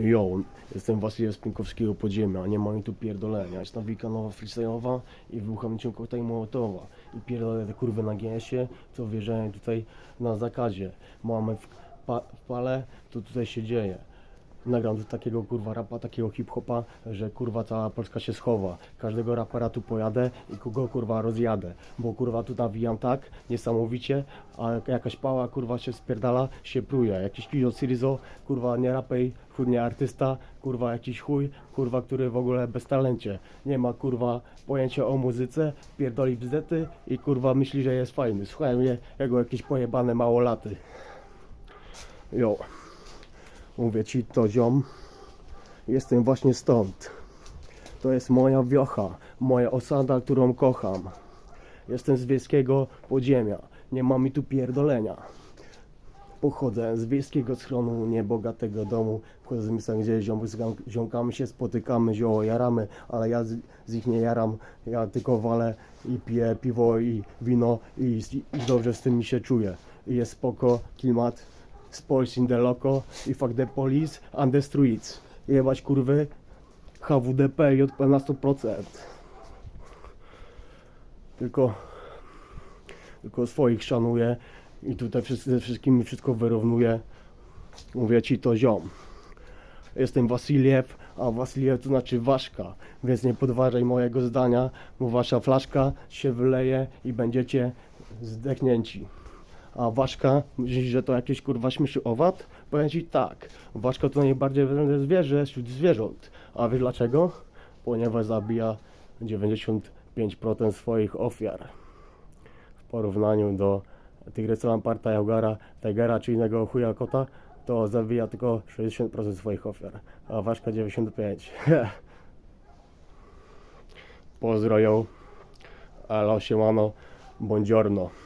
Jo, jestem Wasilej z Pinkowskiego Podziemia, nie ma mi tu pierdolenia. Jest nawika nowa freestyle'owa i wybucham cię koktajl Mołotowa. I pierdolę te kurwy na GS-ie, co wjeżdżają tutaj na zakazie. Mamy w, pa, w pale, to tutaj się dzieje. Nagram takiego kurwa rapa, takiego hip-hopa, że kurwa cała Polska się schowa. Każdego rapera tu pojadę i kogo kurwa rozjadę. Bo kurwa tu nawijam tak, niesamowicie, a jakaś pała kurwa się spierdala, się pruje. Jakiś Kizo Syrizo, kurwa nie rapej, chuj nie artysta, kurwa jakiś chuj, kurwa który w ogóle bez talencie. Nie ma kurwa pojęcia o muzyce, pierdoli bzdety i kurwa myśli, że jest fajny. Słuchaj mnie, jego jakieś pojebane małolaty. Jo. Mówię ci to ziom, jestem właśnie stąd. To jest moja wiocha, moja osada, którą kocham. Jestem z wiejskiego podziemia, nie ma mi tu pierdolenia. Pochodzę z wiejskiego schronu, niebogatego domu. Wchodzę z miejsca, gdzie ziom, ziomkami się spotykamy, zioło jaramy, ale ja z, z ich nie jaram. Ja tylko walę i piję piwo i wino i, i dobrze z tym mi się czuję. Jest spoko, klimat, Spoils in the loco i fuck the police and the streets. Jebać kurwy, HWDP i JP na 100%. Tylko, tylko swoich szanuję i tutaj ze wszystkimi wszystko wyrównuję. Mówię ci to ziom. Jestem Wasiliew, a Wasiliew to znaczy ważka, więc nie podważaj mojego zdania, bo wasza flaszka się wyleje i będziecie zdechnięci. A ważka, myślisz, że to jakieś kurwa śmiszy owad? Powiem ci tak, ważka to najbardziej wredne zwierzę wśród zwierząt. A wiesz dlaczego? Ponieważ zabija 95% swoich ofiar. W porównaniu do tygrysowa parta Jaugara, Tigera czy innego chuja kota, to zabija tylko 60% swoich ofiar, a ważka 95%. Pozdro ją, alo siemano, buongiorno.